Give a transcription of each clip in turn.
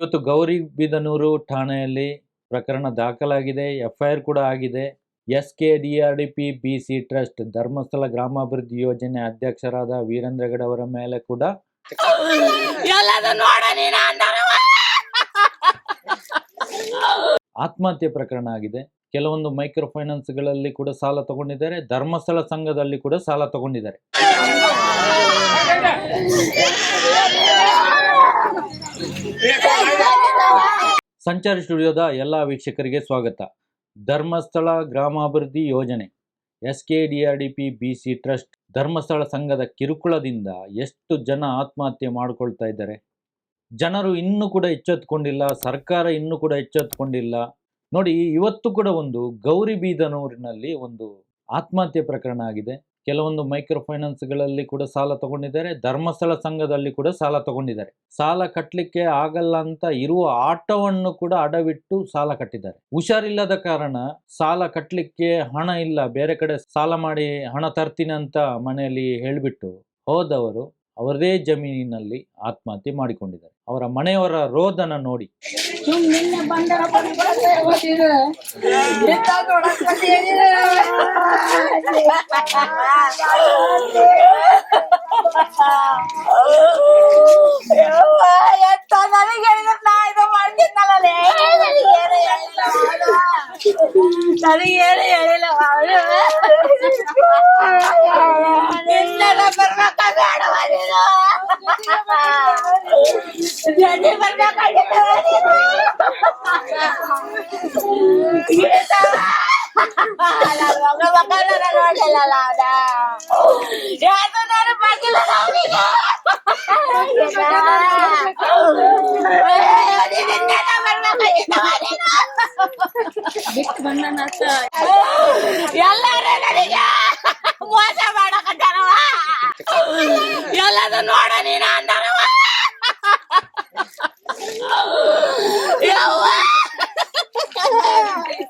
ಇವತ್ತು ಗೌರಿ ಬಿದನೂರು ಠಾಣೆಯಲ್ಲಿ ಪ್ರಕರಣ ದಾಖಲಾಗಿದೆ. ಎಫ್ಐಆರ್ ಕೂಡ ಆಗಿದೆ. S K D R D P B C trust Dharmasthala ಗ್ರಾಮಾಭಿವೃದ್ಧಿ ಯೋಜನೆ ಅಧ್ಯಕ್ಷರಾದ ವೀರೇಂದ್ರಗಡ ಅವರ ಮೇಲೆ ಕೂಡ ಆತ್ಮಹತ್ಯೆ ಪ್ರಕರಣ ಆಗಿದೆ. ಕೆಲವೊಂದು ಮೈಕ್ರೋ ಫೈನಾನ್ಸ್ಗಳಲ್ಲಿ ಕೂಡ ಸಾಲ ತಗೊಂಡಿದ್ದಾರೆ. ಧರ್ಮಸ್ಥಳ ಸಂಘದಲ್ಲಿ ಕೂಡ ಸಾಲ ತಗೊಂಡಿದ್ದಾರೆ. ಸಂಚಾರಿ ಸ್ಟುಡಿಯೋದ ಎಲ್ಲ ವೀಕ್ಷಕರಿಗೆ ಸ್ವಾಗತ. ಧರ್ಮಸ್ಥಳ ಗ್ರಾಮಾಭಿವೃದ್ಧಿ ಯೋಜನೆ S K D R D P B C trust Dharmasthala ಸಂಘದ ಕಿರುಕುಳದಿಂದ ಎಷ್ಟು ಜನ ಆತ್ಮಹತ್ಯೆ ಮಾಡಿಕೊಳ್ತಾ ಇದ್ದಾರೆ? ಜನರು ಇನ್ನೂ ಕೂಡ ಎಚ್ಚೆತ್ತುಕೊಂಡಿಲ್ಲ ಸರ್ಕಾರ ಇನ್ನೂ ಕೂಡ ಎಚ್ಚೆತ್ತುಕೊಂಡಿಲ್ಲ ನೋಡಿ, ಇವತ್ತು ಕೂಡ ಒಂದು ಗೌರಿಬೀದನೂರಿನಲ್ಲಿ ಒಂದು ಆತ್ಮಹತ್ಯೆ ಪ್ರಕರಣ ಆಗಿದೆ. ಕೆಲವೊಂದು ಮೈಕ್ರೋ ಫೈನಾನ್ಸ್ಗಳಲ್ಲಿ ಕೂಡ ಸಾಲ ತಗೊಂಡಿದ್ದಾರೆ. ಧರ್ಮಸ್ಥಳ ಸಂಘದಲ್ಲಿ ಕೂಡ ಸಾಲ ತಗೊಂಡಿದ್ದಾರೆ. ಸಾಲ ಕಟ್ಟಲಿಕ್ಕೆ ಆಗಲ್ಲ ಅಂತ ಇರುವ ಆಟವನ್ನು ಕೂಡ ಅಡವಿಟ್ಟು ಸಾಲ ಕಟ್ಟಿದ್ದಾರೆ. ಹುಷಾರಿಲ್ಲದ ಕಾರಣ ಸಾಲ ಕಟ್ಟಲಿಕ್ಕೆ ಹಣ ಇಲ್ಲ. ಬೇರೆ ಕಡೆ ಸಾಲ ಮಾಡಿ ಹಣ ತರ್ತೀನಿ ಅಂತ ಮನೆಯಲ್ಲಿ ಹೇಳಿಬಿಟ್ಟು ಹೋದವರು ಅವರದೇ ಜಮೀನಿನಲ್ಲಿ ಆತ್ಮಹತ್ಯೆ ಮಾಡಿಕೊಂಡಿದ್ದಾರೆ. ಅವರ ಮನೆಯವರ ರೋದನ ನೋಡಿ. ಸುಮ್ಮನೆ ಬಂದರ ಬಡಿ ಬಡಿ ಓದಿರ ಎತ್ತ ನೋಡಕ ಎತ್ತ ನನಗೆ ಹೇಳಿದ ನಾ ಇದು ಮಾಡ್ತಿದ್ದಲ್ಲ ನನಗೆ ಏನು ಹೇಳಿಲ್ಲ ಅವಳು ನಿನ್ನೆಲ್ಲ ಬರ್ಬೇಕಾ ಬೇಡವ ನೀನು ಜಲ್ದಿ ಬರ್ಬೇಕಾಗಿತ್ತು ನೀನು ನಾನು ಮಗ ಮಕ್ಕಳನ್ನ ನೋಡ್ಲಿಲ್ಲಲ್ಲ ಅವ್ನ ಯಾವ್ದು ನಾನು ಬಾಗಿಲ್ಲ ಬಂದ ಎಲ್ಲಾರು ನನಗೆ ಮೋಸ ಮಾಡಕತ್ತಾರವ ಎಲ್ಲದ ನೋಡ ನೀನ.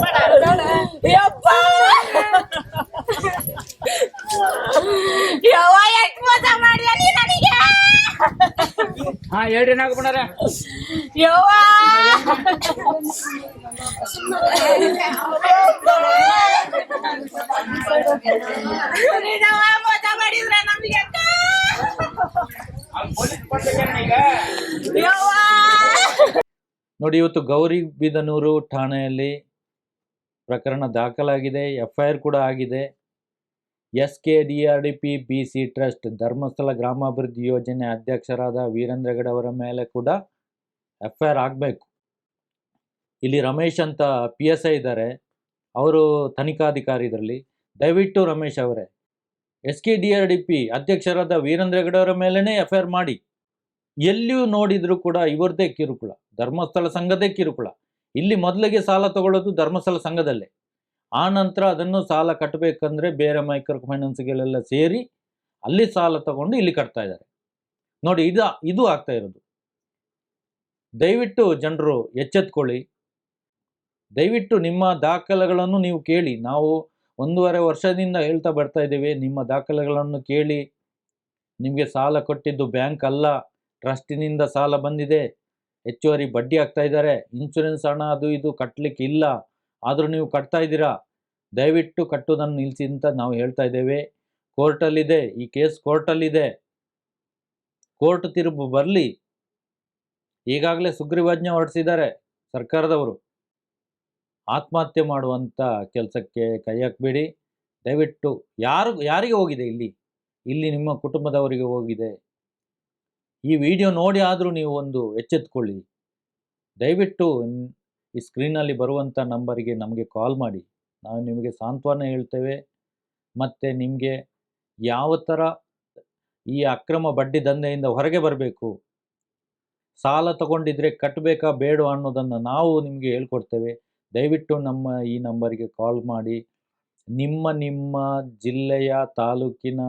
ಯಪ್ಪ ಯವ್ವ ಎಷ್ಟು ಮೋಸ ಮಾಡಿದ ನೀ ನನಗೆ ಹಾ ಹೇಳ್ರಿ ನಾಗಪ್ಪಣ್ಣರ ಯವ್ವ ನೀನವ್ವ ಮೋಸ ನೋಡಿ, ಇವತ್ತು ಗೌರಿ ಬಿದನೂರು ಠಾಣೆಯಲ್ಲಿ ಪ್ರಕರಣ ದಾಖಲಾಗಿದೆ. ಎಫ್ಐಆರ್ ಕೂಡ ಆಗಿದೆ. S K D R D P B C trust Dharmasthala ಗ್ರಾಮಾಭಿವೃದ್ಧಿ ಯೋಜನೆ ಅಧ್ಯಕ್ಷರಾದ ವೀರೇಂದ್ರಗಡ ಅವರ ಮೇಲೆ ಕೂಡ ಎಫ್ಐಆರ್ ಆಗಬೇಕು. ಇಲ್ಲಿ ರಮೇಶ್ ಅಂತ ಪಿ ಎಸ್ ಐ ಇದ್ದಾರೆ. ಅವರು ತನಿಖಾಧಿಕಾರಿ ಇದರಲ್ಲಿ. ದಯವಿಟ್ಟು ರಮೇಶ್ ಅವರೇ S K D R D P ಅಧ್ಯಕ್ಷರಾದ ವೀರೇಂದ್ರ ಹೆಗಡೆ ಅವರ ಮೇಲೇ ಎಫ್ ಐ ಮಾಡಿ. ಎಲ್ಲಿಯೂ ನೋಡಿದರೂ ಕೂಡ ಇವರದೇ ಕಿರುಕುಳ, ಧರ್ಮಸ್ಥಳ ಸಂಘದೇ ಕಿರುಕುಳ. ಇಲ್ಲಿ ಮೊದಲಿಗೆ ಸಾಲ ತಗೊಳ್ಳೋದು ಧರ್ಮಸ್ಥಳ ಸಂಘದಲ್ಲೇ. ಆ ನಂತರ ಅದನ್ನು ಸಾಲ ಕಟ್ಟಬೇಕಂದ್ರೆ ಬೇರೆ ಮೈಕ್ರೋ ಫೈನಾನ್ಸ್ಗಳೆಲ್ಲ ಸೇರಿ ಅಲ್ಲಿ ಸಾಲ ತಗೊಂಡು ಇಲ್ಲಿ ಕಟ್ತಾ ಇದ್ದಾರೆ. ನೋಡಿ, ಇದು ಇದು ಆಗ್ತಾ ಇರೋದು. ದಯವಿಟ್ಟು ಜನರು ಎಚ್ಚೆತ್ಕೊಳ್ಳಿ. ದಯವಿಟ್ಟು ನಿಮ್ಮ ದಾಖಲೆಗಳನ್ನು ನೀವು ಕೇಳಿ. ನಾವು ಒಂದೂವರೆ ವರ್ಷದಿಂದ ಹೇಳ್ತಾ ಬರ್ತಾ ಇದ್ದೀವಿ. ನಿಮ್ಮ ದಾಖಲೆಗಳನ್ನು ಕೇಳಿ. ನಿಮಗೆ ಸಾಲ ಕೊಟ್ಟಿದ್ದು ಬ್ಯಾಂಕ್ ಅಲ್ಲ. ಟ್ರಸ್ಟಿನಿಂದ ಸಾಲ ಬಂದಿದೆ. ಹೆಚ್ಚುವರಿ ಬಡ್ಡಿ ಆಗ್ತಾ ಇದ್ದಾರೆ. ಇನ್ಶೂರೆನ್ಸ್ ಹಣ ಅದು ಇದು ಕಟ್ಟಲಿಕ್ಕೆ ಇಲ್ಲ. ಆದರೂ ನೀವು ಕಟ್ತಾ ಇದ್ದೀರಾ? ದಯವಿಟ್ಟು ಕಟ್ಟುವುದನ್ನು ನಿಲ್ಲಿಸಿ ಅಂತ ನಾವು ಹೇಳ್ತಾ ಇದ್ದೇವೆ. ಕೋರ್ಟಲ್ಲಿದೆ. ಈ ಕೇಸ್ ಕೋರ್ಟಲ್ಲಿದೆ. ಕೋರ್ಟ್ ತಿರುಪು ಬರಲಿ. ಈಗಾಗಲೇ ಸುಗ್ರೀವಾಜ್ಞೆ ಹೊರಡಿಸಿದ್ದಾರೆ ಸರ್ಕಾರದವರು. ಆತ್ಮಹತ್ಯೆ ಮಾಡುವಂಥ ಕೆಲಸಕ್ಕೆ ಕೈ ಹಾಕಬೇಡಿ. ದಯವಿಟ್ಟು ಯಾರು, ಯಾರಿಗೆ ಹೋಗಿದೆ ಇಲ್ಲಿ? ಇಲ್ಲಿ ನಿಮ್ಮ ಕುಟುಂಬದವರಿಗೆ ಹೋಗಿದೆ. ಈ ವಿಡಿಯೋ ನೋಡಿ ಆದರೂ ನೀವು ಒಂದು ಎಚ್ಚೆತ್ಕೊಳ್ಳಿ. ದಯವಿಟ್ಟು ಈ ಸ್ಕ್ರೀನಲ್ಲಿ ಬರುವಂಥ ನಂಬರಿಗೆ ನಮಗೆ ಕಾಲ್ ಮಾಡಿ. ನಾವು ನಿಮಗೆ ಸಾಂತ್ವನ ಹೇಳ್ತೇವೆ. ಮತ್ತು ನಿಮಗೆ ಯಾವ ಥರ ಈ ಅಕ್ರಮ ಬಡ್ಡಿ ದಂಧೆಯಿಂದ ಹೊರಗೆ ಬರಬೇಕು? ಸಾಲ ತಗೊಂಡಿದ್ರೆ ಕಟ್ಟಬೇಕಾ ಬೇಡ ಅನ್ನೋದನ್ನು ನಾವು ನಿಮಗೆ ಹೇಳ್ಕೊಡ್ತೇವೆ. ದಯವಿಟ್ಟು ನಮ್ಮ ಈ ನಂಬರಿಗೆ ಕಾಲ್ ಮಾಡಿ ನಿಮ್ಮ ನಿಮ್ಮ ಜಿಲ್ಲೆಯ ತಾಲೂಕಿನ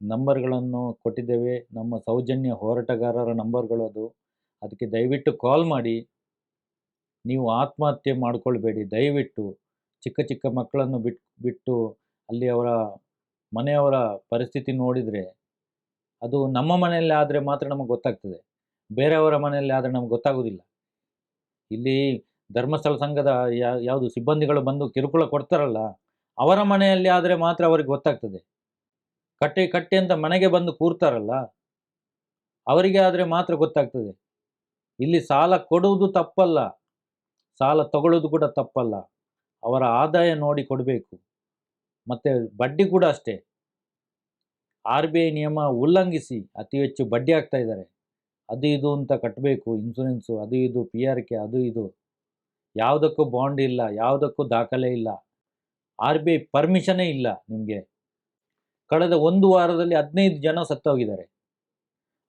ನಂಬರ್ಗಳನ್ನು ಕೊಟ್ಟಿದ್ದೇವೆ. ನಮ್ಮ ಸೌಜನ್ಯ ಹೋರಾಟಗಾರರ ನಂಬರ್ಗಳು ಅದು. ಅದಕ್ಕೆ ದಯವಿಟ್ಟು ಕಾಲ್ ಮಾಡಿ. ನೀವು ಆತ್ಮಹತ್ಯೆ ಮಾಡಿಕೊಳ್ಬೇಡಿ. ದಯವಿಟ್ಟು ಚಿಕ್ಕ ಚಿಕ್ಕ ಮಕ್ಕಳನ್ನು ಬಿಟ್ಟು ಬಿಟ್ಟು ಅಲ್ಲಿ ಅವರ ಮನೆಯವರ ಪರಿಸ್ಥಿತಿ ನೋಡಿದರೆ ಅದು ನಮ್ಮ ಮನೆಯಲ್ಲಿ ಆದರೆ ಮಾತ್ರ ನಮಗೆ ಗೊತ್ತಾಗ್ತದೆ. ಬೇರೆಯವರ ಮನೆಯಲ್ಲಿ ಆದರೆ ನಮ್ಗೆ ಗೊತ್ತಾಗೋದಿಲ್ಲ. ಇಲ್ಲಿ ಧರ್ಮಸ್ಥಳ ಸಂಘದ ಯಾವುದು ಸಿಬ್ಬಂದಿಗಳು ಬಂದು ಕಿರುಕುಳ ಕೊಡ್ತಾರಲ್ಲ, ಅವರ ಮನೆಯಲ್ಲಿ ಆದರೆ ಮಾತ್ರ ಅವರಿಗೆ ಗೊತ್ತಾಗ್ತದೆ. ಕಟ್ಟಿ ಕಟ್ಟಿ ಅಂತ ಮನೆಗೆ ಬಂದು ಕೂರ್ತಾರಲ್ಲ, ಅವರಿಗೆ ಆದರೆ ಮಾತ್ರ ಗೊತ್ತಾಗ್ತದೆ. ಇಲ್ಲಿ ಸಾಲ ಕೊಡುವುದು ತಪ್ಪಲ್ಲ, ಸಾಲ ತಗೊಳ್ಳೋದು ಕೂಡ ತಪ್ಪಲ್ಲ. ಅವರ ಆದಾಯ ನೋಡಿ ಕೊಡಬೇಕು. ಮತ್ತು ಬಡ್ಡಿ ಕೂಡ ಅಷ್ಟೇ. ಆರ್ ಬಿ ಐ ನಿಯಮ ಉಲ್ಲಂಘಿಸಿ ಅತಿ ಹೆಚ್ಚು ಬಡ್ಡಿ ಹಾಕ್ತಾ ಇದ್ದಾರೆ. ಅದು ಇದು ಅಂತ ಕಟ್ಟಬೇಕು ಇನ್ಸೂರೆನ್ಸು ಅದು ಇದು ಪಿ ಆರ್ ಕೆ ಅದು ಇದು. ಯಾವುದಕ್ಕೂ ಬಾಂಡ್ ಇಲ್ಲ, ಯಾವುದಕ್ಕೂ ದಾಖಲೆ ಇಲ್ಲ ಆರ್ ಬಿ ಐ ಪರ್ಮಿಷನೇ ಇಲ್ಲ ನಿಮಗೆ. ಕಳೆದ ಒಂದು ವಾರದಲ್ಲಿ ಹದಿನೈದು ಜನ ಸತ್ತೋಗಿದ್ದಾರೆ.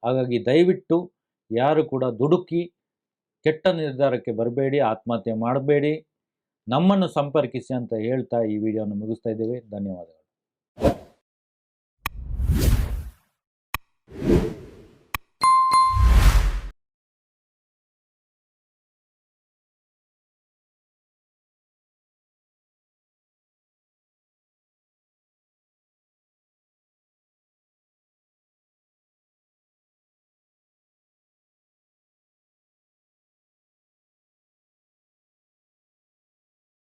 ಹಾಗಾಗಿ ದಯವಿಟ್ಟು ಯಾರು ಕೂಡ ದುಡುಕಿ, ಕೆಟ್ಟ ನಿರ್ಧಾರಕ್ಕೆ ಬರಬೇಡಿ, ಆತ್ಮಹತ್ಯೆ ಮಾಡಬೇಡಿ, ನಮ್ಮನ್ನು ಸಂಪರ್ಕಿಸಿ ಅಂತ ಹೇಳ್ತಾ ಈ ವಿಡಿಯೋನ ಮುಗಿಸ್ತಾ ಇದ್ದೇವೆ. ಧನ್ಯವಾದಗಳು.